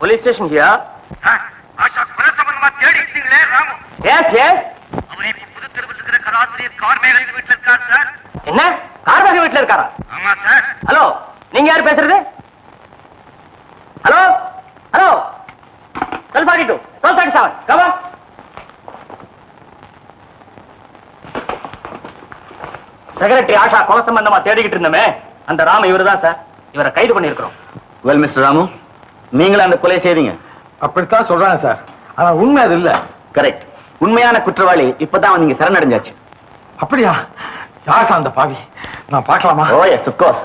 Police station ஹியா Asha கொலை சம்பந்தமா தேடிட்டீங்களே ராமு. எஸ் எஸ் அவர் இப்ப புது தெருவில் இருக்கிற கதாசிரியர் கார் மேல வீட்டுல இருக்கார் சார். என்ன? கார்பாக வீட்டுல இருக்காரா? ஆமா சார். ஹலோ நீங்க யார் பேசுறது? Hello hello twelve forty two twelve thirty seven comma secretary Asha கொலை சம்பந்தமா தேடிக்கிட்டு இருந்தோமே. அந்த ராம இவர்தான் சார். இவரை கைது பண்ணியிருக்கிறோம். வெல் மிஸ்டர் ராமு நீங்களும் அந்த கொலை செய்தீங்க. அப்படித்தான் சொல்றாங்க சார். ஆனா உண்மை அது இல்ல. கரெக்ட் உண்மையான குற்றவாளி இப்பதான் நீங்க சரணடைஞ்சாச்சு. அப்படியா? யார் அந்த பாவி? நான் பார்க்கலாமா? ஓ எஸ் கோர்ஸ்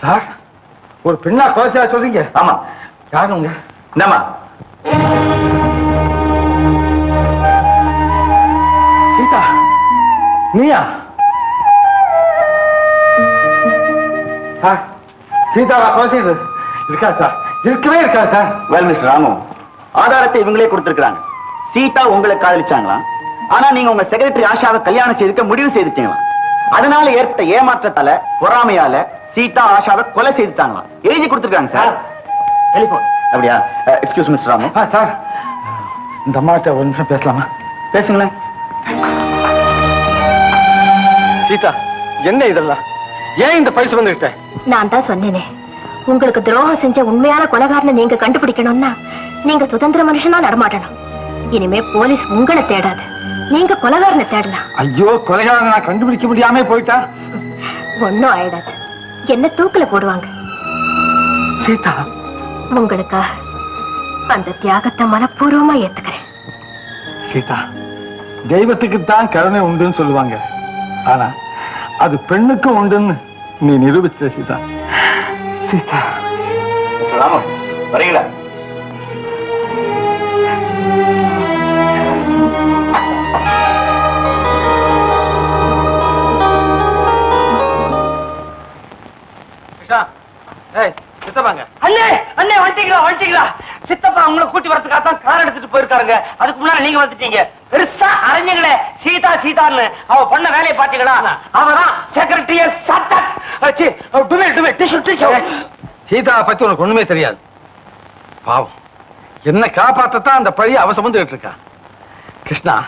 சார் ஒரு பெண்ணா கொலைச்சா சொல்றீங்க? ஆமா. யாரு உங்க என்னம்மா சீதா நீயா? சீதாவா கொலை செய்தது இருக்கா சார்? இருக்கவே இருக்கா சார். வெல் மிஸ்டர் ராமு ஆதாரத்தை இவங்களே கொடுத்திருக்காங்க சீதா உங்களை காதலிச்சாங்களா ஆனா நீங்க உங்க செக்ரட்டரி ஆஷாவை கல்யாணம் செய்துக்க முடிவு செய்துட்டீங்களா அதனால ஏற்பட்ட ஏமாற்றத்தால பொறாமையால சீதா ஆஷாவை கொலை செய்துட்டாங்களாம். எழுதி கொடுத்திருக்காங்க சார். டெலிபோன் அப்படியா? Excuse mister Ramu. சார். இந்த அம்மாட்ட ஒரு நிமிஷம் பேசலாமா? பேசுங்களேன். சீதா என்ன இதெல்லாம்? ஏன் இந்த பரிசு வந்துகிட்ட? நான் தான் சொன்னேனே. உங்களுக்கு துரோகம் செஞ்ச உண்மையான கொலைகாரனை நீங்க கண்டுபிடிக்கணும்னா நீங்க சுதந்திர மனுஷனா நடமாட்டணும் இனிமே போலீஸ் உங்களை தேடாது. நீங்க கொலைகாரனை தேடலாம். ஐயோ கொலைகாரனை கண்டுபிடிக்க முடியாம போயிட்டா? ஒண்ணும் ஆயிடாது. என்ன தூக்குல போடுவாங்க. சீதா. உங்களுக்காக அந்த தியாகத்தை மனப்பூர்வமா ஏத்துக்கிறேன். சீதா தெய்வத்துக்கு தான் கருணை உண்டுன்னு சொல்லுவாங்க. ஆனா அது பெண்ணுக்கும் உண்டுன்னு நீ நிரூபிச்ச சீதா. சீதா. வரீங்களா? சித்தப்பா உங்களை கூட்டி வரதுக்காக தான் கார் எடுத்துட்டு போயிருக்காருங்க. அதுக்கு முன்னாடி நீங்க வந்துட்டீங்க. பெருசா அரைஞ்சங்களே சீதா சீதான்னு. அவ பண்ண வேலையை பாத்தீங்களா அவதான் செக்ரட்டரிய சீதாவை பத்தி உனக்கு ஒண்ணுமே தெரியாது. பாவம். என்ன காப்பாத்தத்தான் அந்த பழி அவ சுமந்துகிட்டு இருக்கா கிருஷ்ணா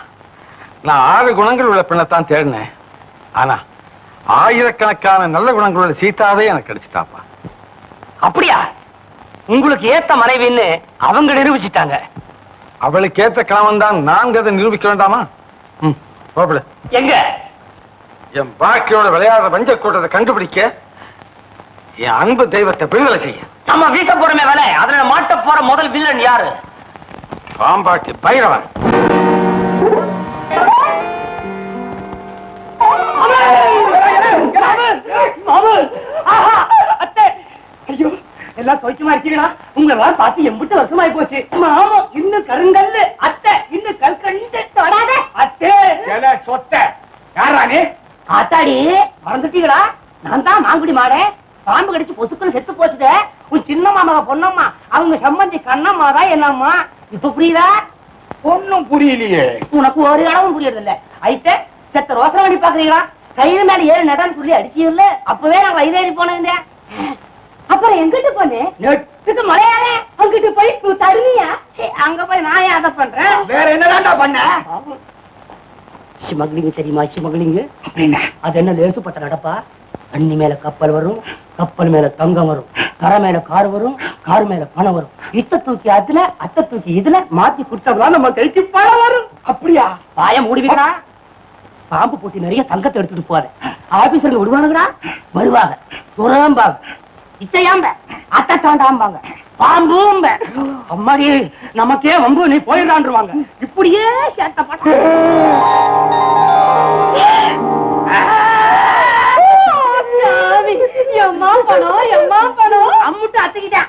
நான் ஆறு குணங்கள் உள்ள பெண்ணைத்தான் தேடினேன். ஆனா ஆயிரக்கணக்கான நல்ல குணங்கள் உள்ள சீதாவே எனக்கு கிடைச்சிட்டாப்பா. அப்படியா? உங்களுக்கு ஏத்த மனைவின்னு அவங்க நிரூபிச்சிட்டாங்க. அவளுக்கு ஏத்த கணவன் தான் நான்கு நிரூபிக்க வேண்டாமா? ம் எங்க? என் பாக்கியோட விளையாடுற வஞ்ச கூட்டத்தை கண்டுபிடிக்க என் அன்பு தெய்வத்தை விடுதலை செய்ய. நம்ம வீச போறமே வேலை. அதுல மாட்ட போற முதல் வில்லன் யாரு? பாம்பாட்டி பைரவன். ஐயோ எல்லாம் சௌக்கியமா இருக்கீங்களா? உங்களை பார்த்து எம்பிட்டு வருஷமாயி போச்சு. மாமா இன்னும் கருங்கல்லு. அத்தை இன்னும் கல்கண்டு தொடாத. அத்தை. சொத்த? யாரானே ஆத்தாடி மறந்துட்டீங்களா? நான் தான் மாங்குடி மாடே. பாம்பு கடிச்சு பொசுக்குன்னு செத்து போச்சுதே. உன் சின்ன மாமாவ பொண்ணம்மா அவங்க சம்பந்தி கண்ணம்மா தான் என்னம்மா? இப்ப புரியுதா? ஒன்னும் புரியலையே. உனக்கு ஒரு இடமும் புரியறது இல்ல ஐட்ட செத்த ரோசனை பண்ணி பாக்குறீங்களா? கையில மேல ஏறு நடான்னு சொல்லி அடிச்சீங்கல்ல அப்பவே நான் வயதேறி போனேன் அப்புறம் எங்கிட்டு போனே? நெட்டுக்கு மலையாளே அங்கிட்டு போய் சீ, அங்க போய் நான் அதை பண்றேன்? வேற என்னடா பண்ண? ஸ்மக்லிங் தெரியுமா ஸ்மக்லிங் அப்படின்னா? அது என்ன லேசுப்பட்ட நடப்பா? தண்ணி மேல கப்பல் வரும் கப்பல் மேல தங்கம் வரும் கரை மேல கார் வரும் கார் மேல பணம் வரும். இத்த தூக்கி அதுல அத்தை தூக்கி இதுல மாத்தி கொடுத்தா நம்ம கழிச்சு பணம் வரும். அப்படியா? பாய மூடிவிடா பாம்பு போட்டி நிறைய தங்கத்தை எடுத்துட்டு போவாத. ஆபீசர்கள் விடுவானுங்கடா. வருவாங்க. துறம்பாங்க. இத்தையாம்ப அத்தை தாண்டாம்பாங்க பாம்பும்ப. அம்மாடி நமக்கே வம்பு நீ போயிடான்ருவாங்க இப்படியே சேர்த்த எம்மா பணம் எம்மா பணம் அம்முட்டு அத்துக்கிட்டேன்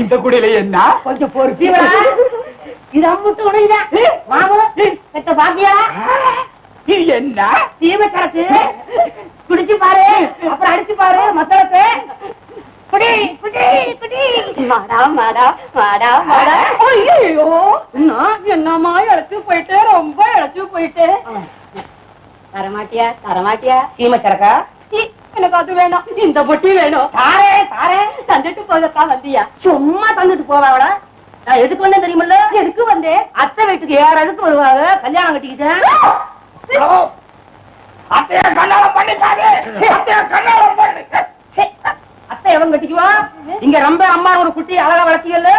இந்த குடியில என்ன? கொஞ்சம் பொறுப்பீங்களா இது அம்முட்டு உனக்குதான் மாமா பெத்த பாக்கியா? இது என்ன? தீமை குடிச்சு பாரு அப்புறம் அடிச்சு பாரு மத்தளத்தை. என்னம்மா இழைச்சு போயிட்டு ரொம்ப இழைச்சு போயிட்டு. தரமாட்டியா தரமாட்டியா? சீமை சரக்கா? எனக்கு அது வேணும். இந்த பொட்டி வேணும். தாரே தாரே. தந்துட்டு போதப்பா வந்தியா. சும்மா தந்துட்டு போவாங்கள நான் எதுக்கு வந்தேன் தெரியுமில்ல? எதுக்கு வந்தேன்? அத்தை வீட்டுக்கு ஏறதுக்கு வருவாங்க? கல்யாணம் கட்டிக்கிட்டேன். அத்தைய கண்ணாலம் பண்ணிட்டாரு அத்தைய கண்ணாலம் பண்ணு. அத்தை எவன் கட்டிக்குவா? இங்க ரொம்ப அம்மா ஒரு குட்டி அழகா வளர்த்தீங்கல்ல?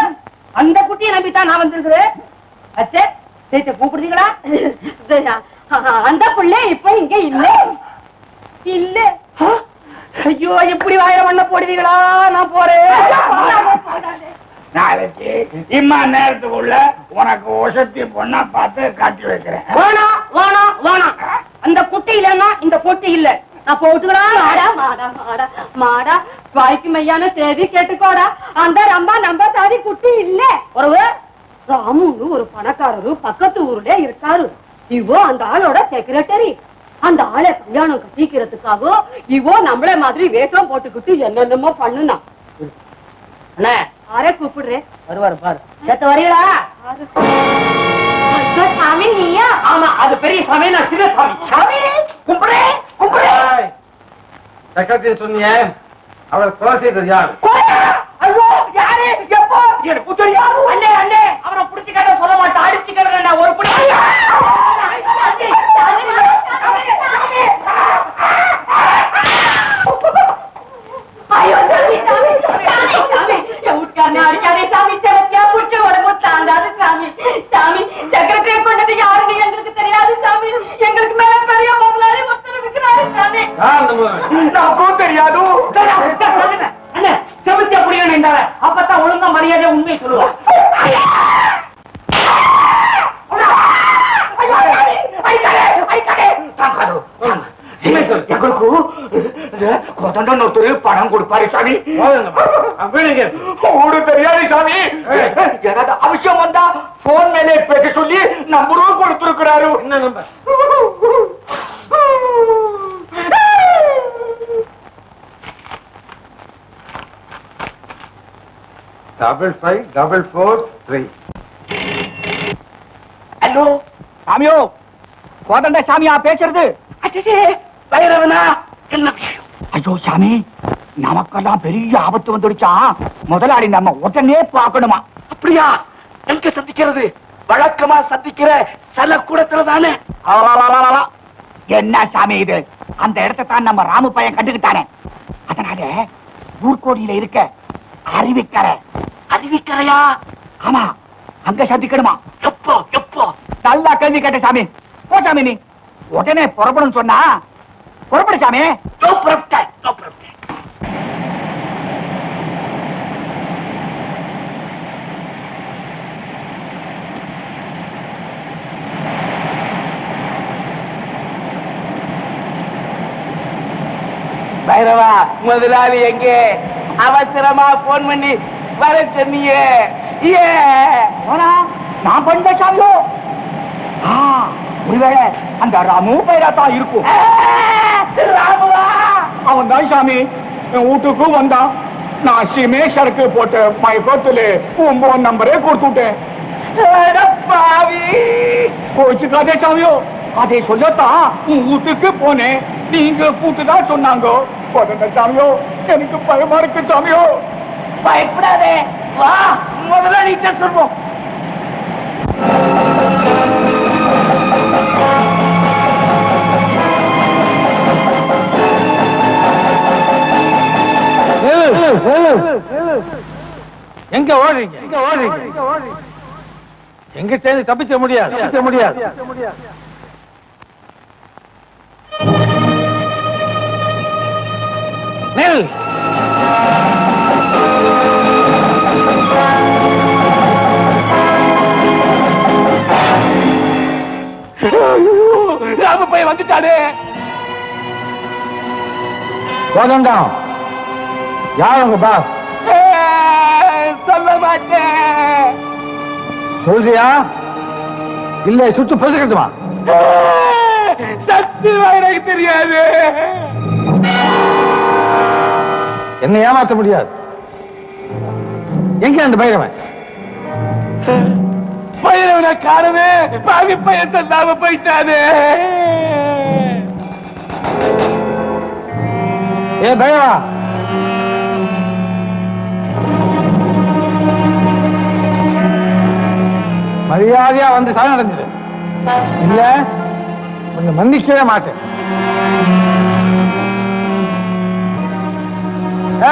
அந்த குட்டியை நம்பித்தான் நான் வந்திருக்கிறேன். அச்சே சேச்ச கூப்பிடுறீங்களா? அந்த புள்ள இப்ப இங்க இல்ல. இல்ல. ஆ? ஐயோ இப்படி வாயில மண்ண போடுவீங்களா? நான் போறேன். நாளைக்கு இம்மா நேரத்துக்குள்ள உனக்கு ஒசத்தி பொண்ணா பார்த்து காட்டி வைக்கிறேன். வேணாம் வேணாம் வேணாம். அந்த குட்டி இல்லைன்னா இந்த பொட்டி இல்ல. நான் போட்டுக்கலாம் மாடா மாடா மாடா மாடா வாய்க்கு மையான செய்தி கேட்டுக்கோடா. அந்த ரம்பா நம்ம சாதி குட்டி இல்ல. உறவு? ராமுன்னு ஒரு பணக்காரரு பக்கத்து ஊர்ல இருக்காரு. இவோ அந்த ஆளோட செக்ரட்டரி அந்த ஆளை கல்யாணம் கட்டிக்கிறதுக்காக இவோ நம்மள மாதிரி வேஷம் போட்டுக்கிட்டு என்னென்னமோ பண்ணுனா. அண்ணே. யாரை கூப்பிடுறேன் வருவாரு பாரு. சேத்த வரீங்களா சாமி நீயா? ஆமா அது பெரிய சாமி. நான் சின்ன சாமி. சாமி கும்பிடு கும்பிடு. சக்கரத்தின் சொன்னிய அவர் கொலை செய்தது யார்? ஐயோ யாரு? எப்போ? எனக்கு தெரியாது அண்ணே அண்ணே. அவரை புடிச்சு கேட்ட சொல்ல மாட்டேன். அடிச்சு ஒரு புடி சாமி, ஐயோ சாமி சாமி சாமி. சாமி சாமி. கொண்டது யாருன்னு எங்களுக்கு தெரியாது சாமி. எங்களுக்கு மேல பெரிய முதலாளி அப்பதான் ஒழுங்கா மரியாதை உண்மை சொல்லுவா எங்களுக்கு கொதண்டன் ஒருத்தர் பணம் கொடுப்பாரு சாமி போதுங்கம்மா. அவன் வீடுங்க. ஊடு தெரியாது சாமி ஏதாவது அவசியம் வந்தா போன் மேலே பேச சொல்லி நம்பரும் கொடுத்திருக்கிறாரு என்ன number double five double four three hello சாமியோ கோதண்ட சாமியா பேசுறது? அச்சே பைரவனா? என்ன விஷயம்? ஐயோ சாமி நமக்கெல்லாம் பெரிய ஆபத்து வந்துடுச்சா? முதலாளி நம்ம உடனே பார்க்கணுமா? அப்படியா? எங்க சந்திக்கிறது? வழக்கமா சந்திக்கிற சில கூடத்துல தானே? என்ன சாமி இது? அந்த இடத்தை தான் நம்ம ராமு பையன் கண்டுகிட்டானே அதனால ஊர்கோடியில இருக்க அறிவிக்கரை அறிவிக்கரையா ஆமா அங்க சந்திக்கணுமா? எப்போ எப்போ? நல்லா கேள்வி கேட்ட சாமி போ சாமி நீ. உடனே புறப்படும் சொன்னா புறப்படு சாமி. பைரவா முதலாளி எங்கே? அவசரமா போன் பண்ணி வர சொன்னியே. நான் பண்ண சாமியோ ஒருவேளை அந்த ராமு பைரா தான் இருக்கும் ராமுவா. அவன் தான் சாமி. என் வீட்டுக்கு வந்தான் நான் சிமேஷருக்கு போட்ட மயக்கத்துல ஒன்பது நம்பரே கொடுத்துட்டேன். கோச்சுக்காதே சாமியோ. அதை சொல்லத்தான் உன் வீட்டுக்கு போனேன். நீங்க கூட்டுதான் சொன்னாங்க. சாமியோ. எனக்கு பயமா இருக்கு சாமியோ. பயப்படாதே. வா முதலாளிகிட்ட சொல்வோம் எங்க ஓடுறீங்க? எங்க ஓடுறீங்க? எங்க சேர்ந்து தப்பிச்ச முடியாது. தப்பிச்ச முடியாது. நெல். கோதண்டம் யார் உங்க பாஸ் சொல்ல மாட்டேன். சொல்றியா? இல்ல சுட்டு பொசுக்கட்டுமா சத்தியமா எனக்கு தெரியாது. என்ன ஏமாத்த முடியாது. எங்க அந்த பைரவன்? பையனை காணவே பாவி பையன் தந்தாம போயிட்டாரு ஏ பைரவா. மரியாதையா வந்து சரணடைஞ்சது இல்ல கொஞ்சம் மன்னிக்கவே மாட்டேன்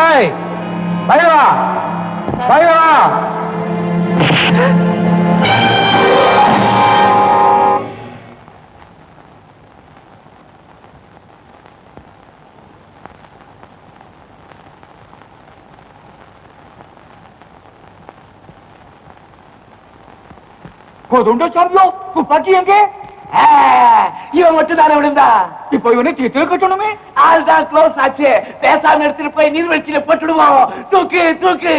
ஏய் பைரவா. பைரவா. போதுண்டோ சாமியோ? துப்பாக்கி எங்க? ஆ, இவன் மட்டும் தானே விழுந்தா? இப்போ இவனை தீர்த்து கட்டணுமே ஆள் தான் க்ளோஸ் ஆச்சு. பேசாம எடுத்துட்டு போய் நீர்வீழ்ச்சியில போட்டுடுவோம். தூக்கு தூக்கு.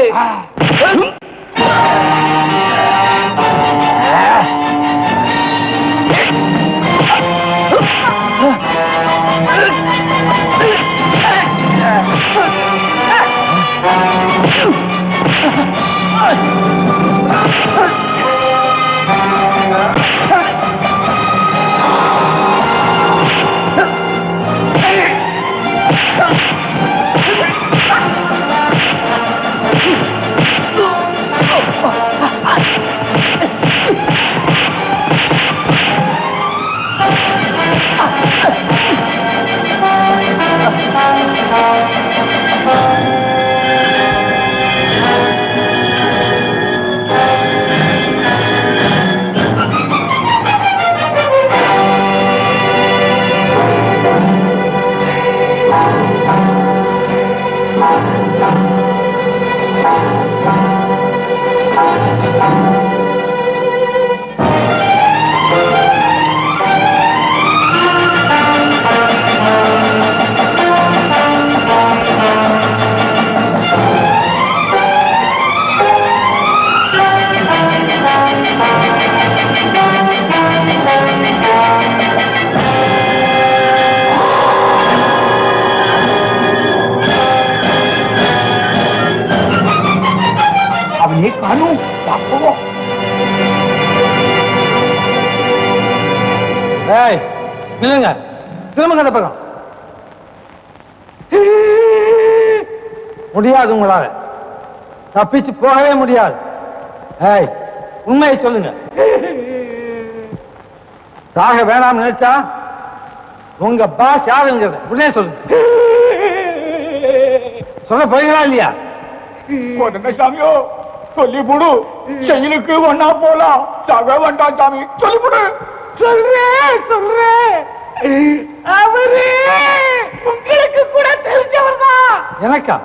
ஏய் நில்லுங்க. திரும்புங்க அந்த பக்கம். முடியாது உங்களால. தப்பிச்சு போகவே முடியாது. ஏய் உண்மையை சொல்லுங்க. சாக வேணாம் நினைச்சா உங்க பாஸ் யாருங்கிறத உடனே சொல்லுங்க. சொல்ல போறீங்களா இல்லையா? சாமியோ. சொல்லி போடு செயலுக்கு ஒன்னா போலாம் சாக வேண்டாம் சாமி. சொல்லி போடு சொல்றேன் சொல்றேன் அவரு உங்களுக்கு கூட தெரிஞ்சவர் தான் எனக்கா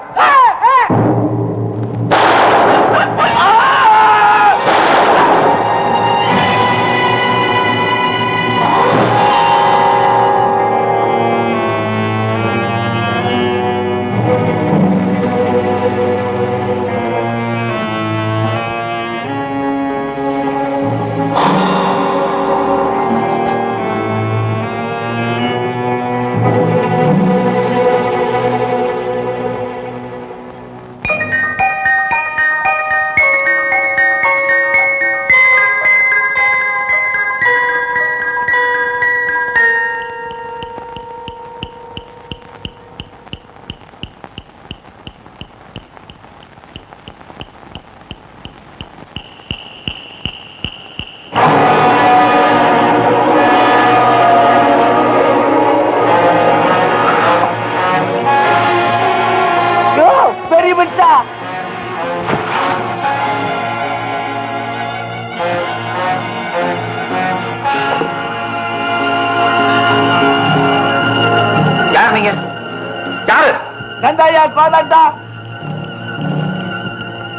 யாரு நந்தாயா கோதாண்டா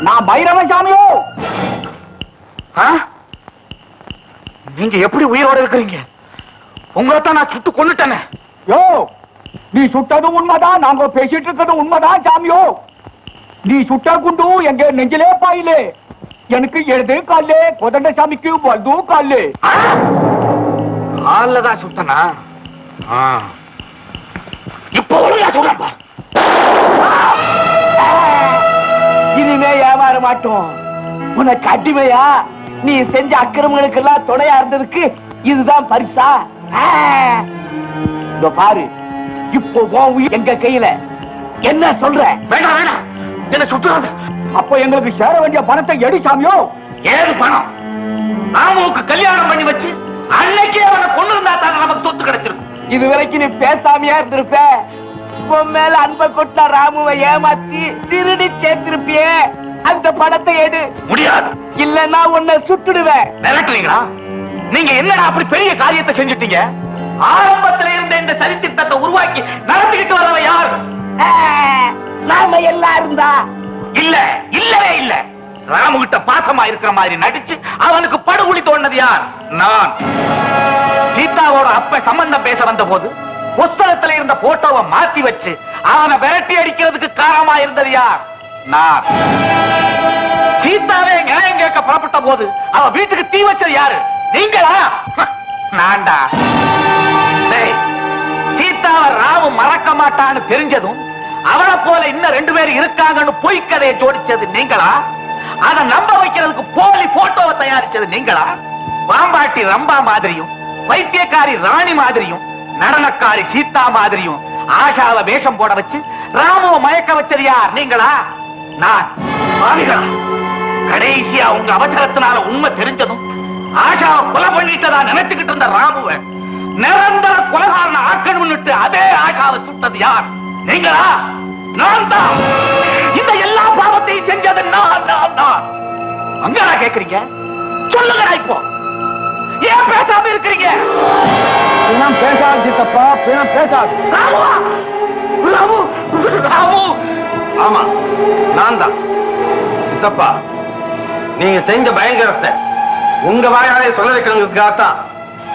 நான் பைரவ சாமியோ? நீங்க எப்படி உயிரோட இருக்கிறீங்க? உங்களை தான் நான் சுட்டு கொண்டுட்டேனே யோ நீ சுட்டதும் உண்மைதான் நாங்க பேசிட்டு இருக்கிறது உண்மைதான் சாமியோ? நீ சுட்ட குண்டு எங்க நெஞ்சிலே பாயிலே. எனக்கு எழுது காலே கோதண்ட சாமிக்கு வலது காலே காலில் தான் சுட்டனா. இப்போ சொல்றப்பா இனிமே ஏமாற மாட்டோம். உனக்கு அடிமையா நீ செஞ்ச அக்கிரமங்களுக்கு எல்லாம் துணையா இருந்ததுக்கு இதுதான் பரிசா. இதோ பாரு. இப்போ எங்க கையில? என்ன சொல்ற? வேண்டாம் வேண்டாம் என்ன சுட்டுறாங்க அப்போ எங்களுக்கு சேர வேண்டிய பணத்தை எடி சாமியோ. ஏது பணம்? ராமுவுக்கு கல்யாணம் பண்ணி வச்சு அன்னைக்கே அவனை கொண்டு இருந்தா தான் நமக்கு சொத்து கிடைச்சிருக்கும். இது வரைக்கும் நீ பேசாமையா இருந்திருப்ப? உன் மேல அன்பை கொட்ட ராமுவை ஏமாத்தி திருடி சேர்த்திருப்பியே. அந்த பணத்தை எடு. முடியாது. இல்லன்னா உன்னை சுட்டுடுவேன். மிரட்டுறீங்களா? நீங்க என்னடா அப்படி பெரிய காரியத்தை செஞ்சுட்டீங்க? ஆரம்பத்துல இருந்த இந்த சதித்திட்டத்தை உருவாக்கி நடத்திக்கிட்டு வர்றவ யார்? நாம எல்லாம் இருந்தா இல்ல இல்லவே இல்ல. ராமு கிட்ட பாசமா இருக்கிற மாதிரி நடிச்சு அவனுக்கு படுகுழி தோண்டது யார்? நான். சீதாவோட அப்ப சம்பந்தம் பேச வந்த போது புஸ்தகத்துல இருந்த போட்டோவை மாத்தி வச்சு அவனை விரட்டி அடிக்கிறதுக்கு காரணமா இருந்தது யார்? நான். சீதாவே நியாயம் கேட்க புறப்பட்ட போது அவ வீட்டுக்கு தீ வச்சது யாரு? நீங்களா? நான்டா. டேய், சீதாவை ராவு மறக்க மாட்டான்னு தெரிஞ்சதும் அவளை போல இன்னும் ரெண்டு பேர் இருக்காங்கன்னு பொய் கதையை ஜோடிச்சது நீங்களா? அதை நம்ப வைக்கிறதுக்கு போலி போட்டோவை தயாரிச்சது நீங்களா? பாம்பாட்டி ரம்பா மாதிரியும் வைத்தியக்காரி ராணி மாதிரியும் நடனக்காரி சீதா மாதிரியும் ஆஷாவ வேஷம் போட வச்சு ராமுவ மயக்க வச்சது யார்? நீங்களா? நான். கடைசியா உங்க அவசரத்தினால உண்மை தெரிஞ்சதும் ஆஷாவை கொலை பண்ணிட்டதா நினைச்சுக்கிட்டு இருந்த ராமுவ நிரந்தர கொலகாரன ஆக்கணும்னுட்டு அதே ஆஷாவை சுட்டது யார்? நீங்களா? நான் தான். இந்த எல்லா பாவத்தையும் செஞ்சது நான் நான் நான். அங்கடா கேக்குறீங்க? சொல்லுங்க இப்போ. ஏன் பேசாம இருக்கிறீங்க? சித்தப்பா பேசாது ராமுவா ராமு! ராமு! ஆமா நான் தான். சித்தப்பா நீங்க செஞ்ச பயங்கரத்தை உங்க வாயாலே சொல்ல வைக்கிறதுக்காகத்தான்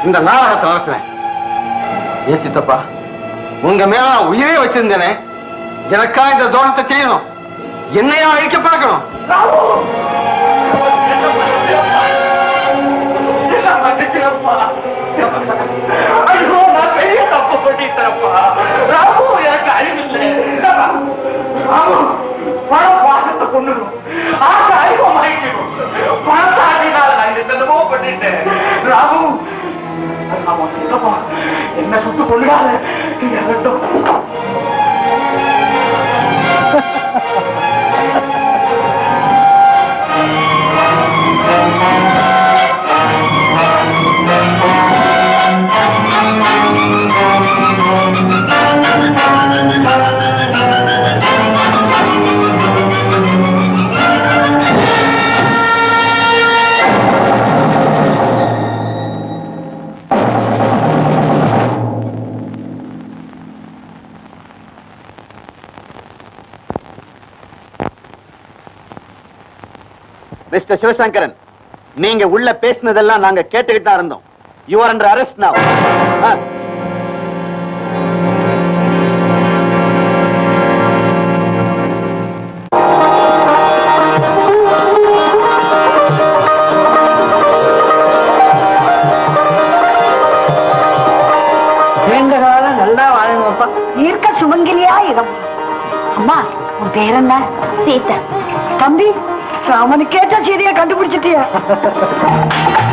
இந்த நாடகத்தை நடத்தினேன் ஏன் சித்தப்பா? உங்க மேல நான் உயிரே வச்சிருந்தேனே. எனக்கா இந்த தோணத்தை செய்யணும். என்னையா அழிக்க பார்க்கணும்? என்ன மன்னிக்கிறப்பா ராமு தப்பு தரப்பா ராமு எனக்கு அறிவில்லை. ராமு பாசத்தை கொண்டுடும் ஆசை அறிவம் ஆயிடும் பணத்தை ஆட்டினால் நான் என்னென்னமோ பண்ணிட்டேன் ராமு ராமு சித்தப்பா என்ன சுட்டு கொள்ளாத நீ இரண்டும் மிஸ்டர் சிவசங்கரன். நீங்க உள்ள பேசினதெல்லாம் நாங்க கேட்டுக்கிட்டு தான் இருந்தோம். யூ ஆர் அண்டர் அரெஸ்ட் நவ இருக்க சுமங்கலியா இடம்? அம்மா உன் பேர் என்ன? சீதா. தம்பி? ராமனு கேட்ட செய்தியை கண்டுபிடிச்சிட்டியா.